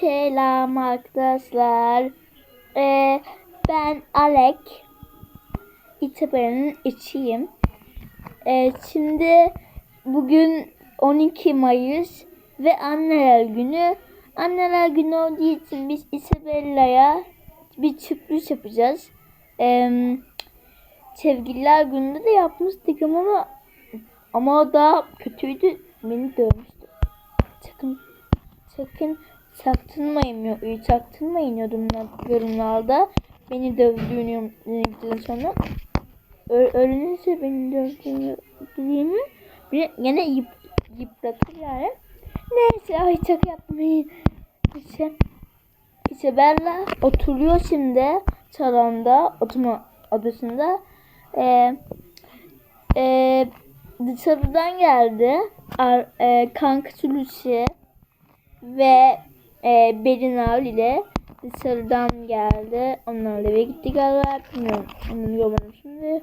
Selam arkadaşlar. Ee, ben Alek. İtabe'nin içiyim. Ee, şimdi bugün 12 Mayıs ve Anneler Günü. Anneler Günü olduğu için biz Isabella'ya bir sürpriz yapacağız. Ee, Sevgililer Günü'nde de yapmıştık ama ama o da kötüydü. Beni dövmüştü. Sakın sakın çaktırmayın çaktırmayın yorumlar, yorumlarda beni dövdüğünü sonra öğrenirse beni dediğimi bir yine yıp, yıpratır yani. Neyse ay şaka yapmayın. İşte, işte Bella oturuyor şimdi salonda oturma odasında. Ee, ee, dışarıdan geldi. Ar, e, kankası Lucy ve e, Berinal ile dışarıdan geldi. Onlarla eve gitti galiba. Bilmiyorum. Onu görmedim şimdi.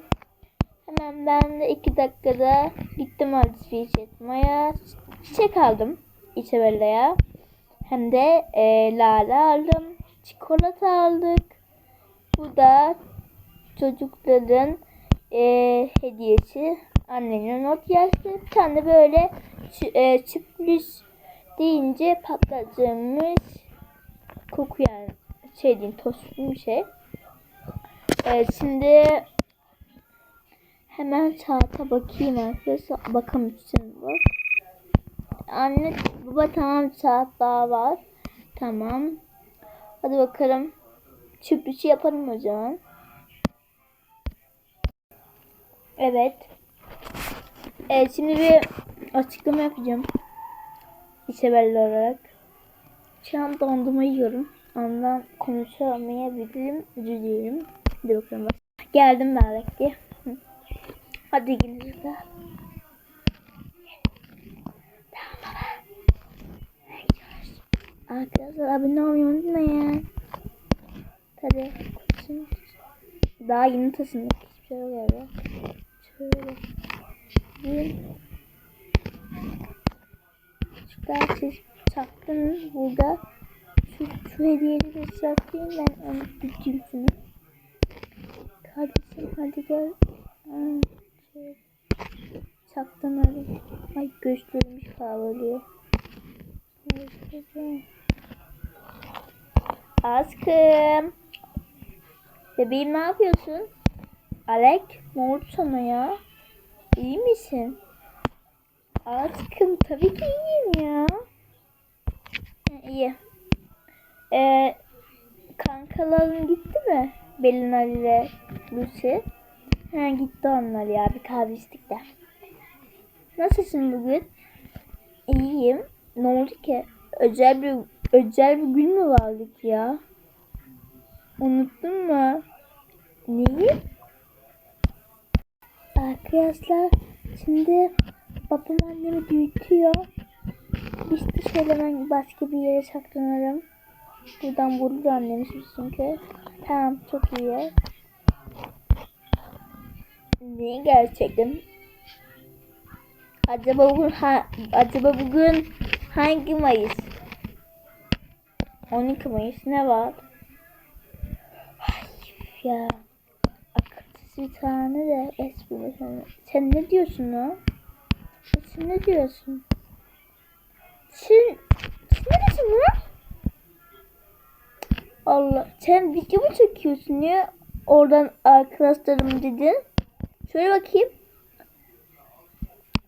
Hemen ben de iki dakikada gittim alışveriş etmeye. Çiçek aldım İçebella'ya. Hem de e, lale aldım. Çikolata aldık. Bu da çocukların e, hediyesi. Annenin not yazdı. Bir tane böyle e, deyince patlatılmış koku yani şey diyeyim tostlu bir şey. Evet şimdi hemen saate bakayım arkadaşlar. Bakamışsın bak. Anne baba tamam saat daha var. Tamam. Hadi bakalım. Sürprizi yapalım o zaman. Evet. Evet şimdi bir açıklama yapacağım. İçebelli olarak. Şu an dondurma yiyorum. Ondan konuşamayabilirim. Özür dilerim. Hadi bakalım. Bak. Geldim belki. Hı. Hadi. Hadi gidiyoruz. Arkadaşlar abone olmayı unutmayın. Hadi. Şimdi Daha yeni taşındık. Hiçbir şey yok. Şöyle. Bir. Çocuklar siz çaktınız burada. Şu, şu hediyeleri saklayayım ben onu tutayım şunu. Kardeşim hadi gel. Şöyle. Çaktın hadi. Ay göstermiş kavruluyor. Aşkım. Bebeğim ne yapıyorsun? Alek ne oldu sana ya? İyi misin? Aşkım tabii ki iyiyim ya. İyi. Ee, kankaların gitti mi? Belinal ile Lucy. Ha gitti onlar ya. Bir kahve içtik de. Nasılsın bugün? İyiyim. Ne oldu ki? Özel bir özel bir gün mü vardık ya? Unuttun mu? Neyi? Arkadaşlar şimdi babam annemi büyütüyor. De şöyle ben başka bir yere saklanırım. Buradan vurur annemiz çünkü. Tamam çok iyi. Niye gerçekten? Acaba bugün ha, acaba bugün hangi Mayıs? 12 Mayıs ne var? Ay ya. Akılsız bir tane de espri. Sen ne diyorsun o? Sen ne diyorsun? Sen, sen ne diyorsun lan? Allah. Sen video mu çekiyorsun ya? Oradan arkadaşlarım dedin. Şöyle bakayım.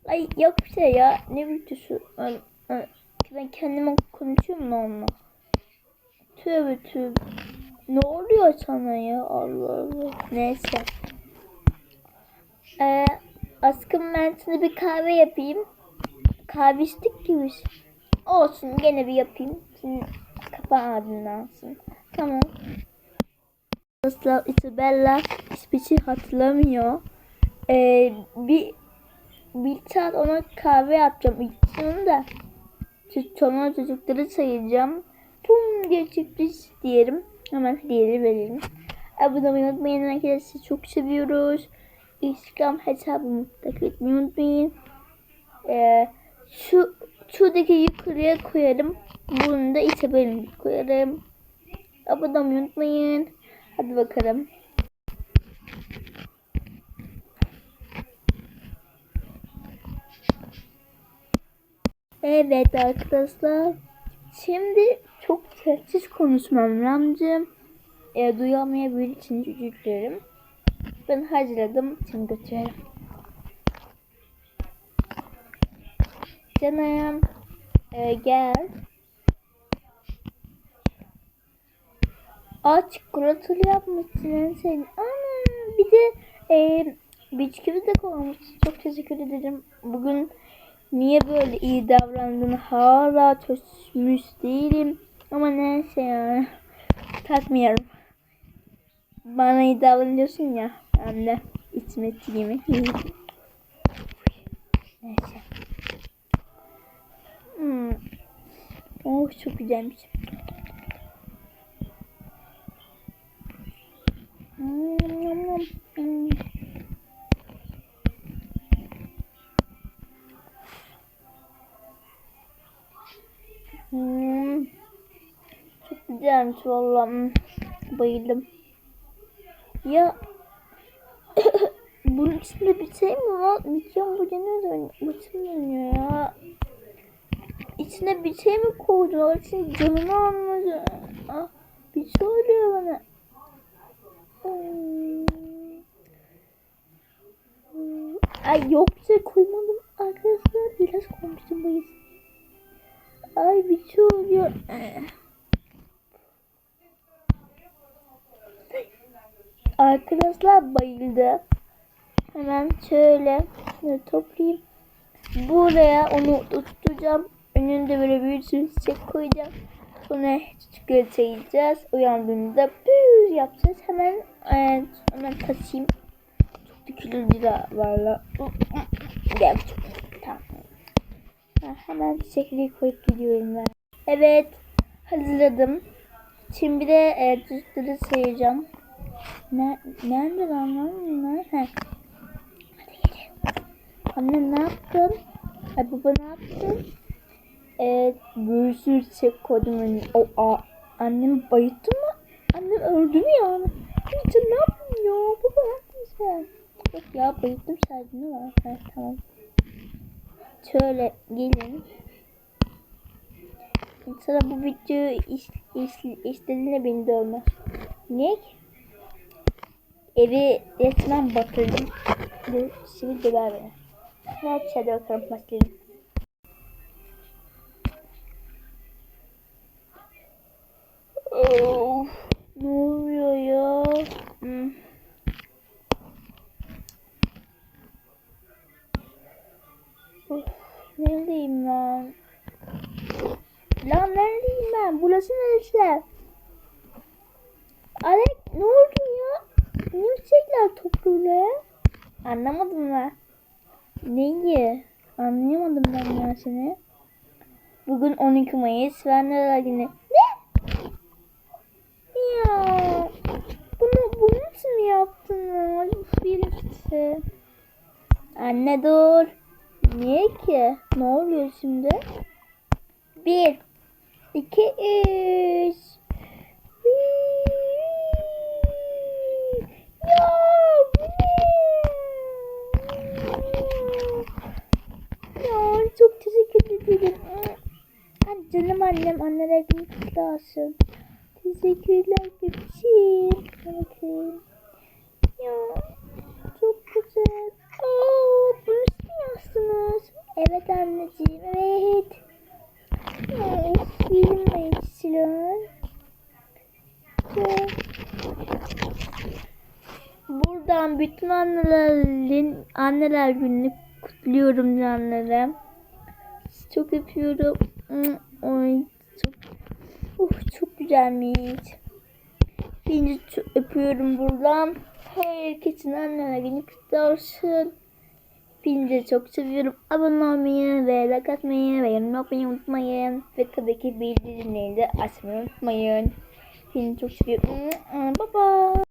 Ay yok bir şey ya. Ne videosu? Ben kendime konuşuyorum onunla. Tövbe tövbe. Ne oluyor sana ya? Allah Allah. Neyse. Ee, aşkım ben sana bir kahve yapayım. Kahve içtik ki biz. Olsun gene bir yapayım. Şimdi kapan aydınlansın. Tamam. Asla Isabella hiçbir şey hatırlamıyor. Ee, bir bir saat ona kahve yapacağım. İçiyorum da. Sonra çocukları sayacağım. Pum diye sürpriz diyelim. Hemen hediyeleri verelim. Abone olmayı unutmayın arkadaşlar. Çok seviyoruz. Instagram hesabımı takip etmeyi unutmayın. Ee, şu şuradaki yukarıya koyalım. Bunu da içe bölümü koyarım. Abone olmayı unutmayın. Hadi bakalım. Evet arkadaşlar. Şimdi çok sessiz konuşmam lazım. E, duyamayabilir için özür. Ben hazırladım. Şimdi götürelim. Canım. e, gel. Aa çikolatalı yapmışsın sen. Ana bir de e, bisküvi de koymuş. Çok teşekkür ederim. Bugün niye böyle iyi davrandığını hala çözmüş değilim. Ama neyse ya. Takmıyorum. Bana iyi davranıyorsun ya. Anne. İsmet gibi. neyse. Hmm. Oh çok güzelmiş. Hmm. Çok güzelmiş valla. Hmm. Bayıldım. Ya bunun içinde bir şey mi var? Mikron bu ne Başım dönüyor ya. İçine bir şey mi koydular? Şimdi canımı almadı. Ah, bir şey oluyor bana. Hmm. Ay yok bir şey koymadım. Arkadaşlar biraz koymuştum bu yüzden. Ay bir şey oluyor. Arkadaşlar bayıldı. Hemen şöyle, toplayayım. Buraya onu tutacağım. Önünde böyle bir sürü çiçek koyacağım. Sonra çikolata yiyeceğiz. Uyandığında büyür yapacağız. Hemen e, hemen taşıyayım. Çok dikilici de valla. Gel. Tamam. Hemen çiçekleri koyup gidiyorum ben. Evet. Hazırladım. Şimdi de e, tuzları sayacağım. Ne, nerede lan lan bunlar? He. Anne ne yaptın? Ay baba ne yaptın? Evet, bir sürü çiçek koydum. O, a, annem bayıttı mı? Annem öldü mü ya? Sen ne yaptın ya? Baba ne yaptın sen? Yok ya bayıttım sadece ne var? Ha, tamam. Şöyle gelin. Sana bu videoyu is, is, istediğinde beni dövmez. Niye ki? Evi resmen batırdım. Şimdi döver beni. Ne hadi bakalım başlayalım. Of, ne oluyor ya? Hmm. Of, neredeyim ben? Lan neredeyim ben? Burası neresi? Alek ne oldu ya? Niye topluyor? Anlamadım ben. Neyi? Anlayamadım ben ya seni. Bugün 12 Mayıs ve anneler günü. Ne? Ya bunu bunu nasıl mı yaptın? Uf, bir işte. Anne dur. Niye ki? Ne oluyor şimdi? Bir, iki, üç. Ya bu ne? Ya çok teşekkür ederim. Ay, canım annem anneler günü kutlu olsun. Teşekkürler bebeğim. Bakın. Ya çok güzel. Aa, bunu siz mi? Evet anneciğim evet. Of, yerim ben içiyorum. Buradan bütün annelerin anneler gününü kutluyorum canlarım. Çok öpüyorum. Ay çok Of çok güzelmiş. Çok öpüyorum buradan. Herkesin anneler günü kutlu olsun. Beni çok seviyorum. Abone olmayı ve like atmayı ve yorum yapmayı unutmayın. Ve tabii ki bildirimleri de açmayı unutmayın. Beni çok seviyorum. Bye bye.